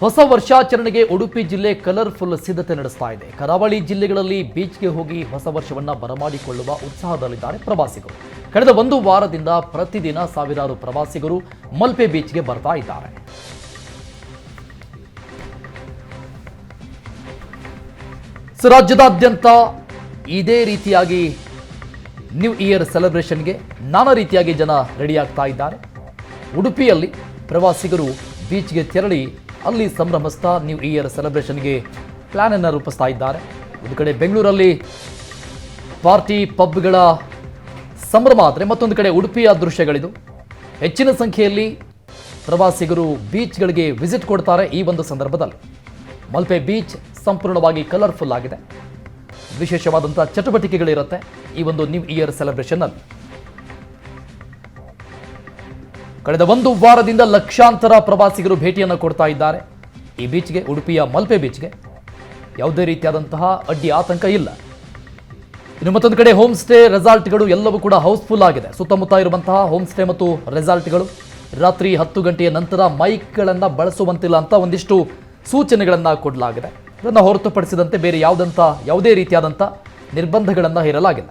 ಹೊಸ ವರ್ಷಾಚರಣೆಗೆ ಉಡುಪಿ ಜಿಲ್ಲೆ ಕಲರ್ಫುಲ್ ಸಿದ್ಧತೆ ನಡೆಸ್ತಾ ಇದೆ. ಕರಾವಳಿ ಜಿಲ್ಲೆಗಳಲ್ಲಿ ಬೀಚ್ಗೆ ಹೋಗಿ ಹೊಸ ವರ್ಷವನ್ನು ಬರಮಾಡಿಕೊಳ್ಳುವ ಉತ್ಸಾಹದಲ್ಲಿದ್ದಾರೆ ಪ್ರವಾಸಿಗರು. ಕಳೆದ ಒಂದು ವಾರದಿಂದ ಪ್ರತಿದಿನ ಸಾವಿರಾರು ಪ್ರವಾಸಿಗರು ಮಲ್ಪೆ ಬೀಚ್ಗೆ ಬರ್ತಾ ಇದ್ದಾರೆ. ರಾಜ್ಯದಾದ್ಯಂತ ಇದೇ ರೀತಿಯಾಗಿ ನ್ಯೂ ಇಯರ್ ಸೆಲೆಬ್ರೇಷನ್ಗೆ ನಾನಾ ರೀತಿಯಾಗಿ ಜನ ರೆಡಿಯಾಗ್ತಾ ಇದ್ದಾರೆ. ಉಡುಪಿಯಲ್ಲಿ ಪ್ರವಾಸಿಗರು ಬೀಚ್ಗೆ ತೆರಳಿ ಅಲ್ಲಿ ಸಂಭ್ರಮಿಸ್ತಾ ನ್ಯೂ ಇಯರ್ ಸೆಲೆಬ್ರೇಷನ್ಗೆ ಪ್ಲ್ಯಾನನ್ನು ರೂಪಿಸ್ತಾ ಇದ್ದಾರೆ. ಒಂದು ಕಡೆ ಬೆಂಗಳೂರಲ್ಲಿ ಪಾರ್ಟಿ ಪಬ್ಗಳ ಸಂಭ್ರಮ ಆದರೆ ಮತ್ತೊಂದು ಕಡೆ ಉಡುಪಿಯ ದೃಶ್ಯಗಳಿದು. ಹೆಚ್ಚಿನ ಸಂಖ್ಯೆಯಲ್ಲಿ ಪ್ರವಾಸಿಗರು ಬೀಚ್ಗಳಿಗೆ ವಿಸಿಟ್ ಕೊಡ್ತಾರೆ ಈ ಒಂದು ಸಂದರ್ಭದಲ್ಲಿ. ಮಲ್ಪೆ ಬೀಚ್ ಸಂಪೂರ್ಣವಾಗಿ ಕಲರ್ಫುಲ್ ಆಗಿದೆ. ವಿಶೇಷವಾದಂಥ ಚಟುವಟಿಕೆಗಳಿರುತ್ತೆ ಈ ಒಂದು ನ್ಯೂ ಇಯರ್ ಸೆಲೆಬ್ರೇಷನ್ನಲ್ಲಿ ಕಳೆದ ಒಂದು ವಾರದಿಂದ ಲಕ್ಷಾಂತರ ಪ್ರವಾಸಿಗರು ಭೇಟಿಯನ್ನು ಕೊಡ್ತಾ ಇದ್ದಾರೆ. ಈ ಬೀಚ್ಗೆ, ಉಡುಪಿಯ ಮಲ್ಪೆ ಬೀಚ್ಗೆ ಯಾವುದೇ ರೀತಿಯಾದಂತಹ ಅಡ್ಡಿ ಆತಂಕ ಇಲ್ಲ. ಇನ್ನು ಮತ್ತೊಂದು ಕಡೆ ಹೋಮ್ ಸ್ಟೇ ರೆಸಾರ್ಟ್ಗಳು ಎಲ್ಲವೂ ಕೂಡ ಹೌಸ್ಫುಲ್ ಆಗಿದೆ. ಸುತ್ತಮುತ್ತ ಇರುವಂತಹ ಹೋಮ್ ಸ್ಟೇ ಮತ್ತು ರೆಸಾರ್ಟ್ಗಳು ರಾತ್ರಿ ಹತ್ತು ಗಂಟೆಯ ನಂತರ ಮೈಕ್ಗಳನ್ನು ಬಳಸುವಂತಿಲ್ಲ ಅಂತ ಒಂದಿಷ್ಟು ಸೂಚನೆಗಳನ್ನು ಕೊಡಲಾಗಿದೆ. ಇದನ್ನು ಹೊರತುಪಡಿಸಿದಂತೆ ಬೇರೆ ಯಾವುದಂಥ ಯಾವುದೇ ರೀತಿಯಾದಂಥ ನಿರ್ಬಂಧಗಳನ್ನು ಹೇರಲಾಗಿಲ್ಲ.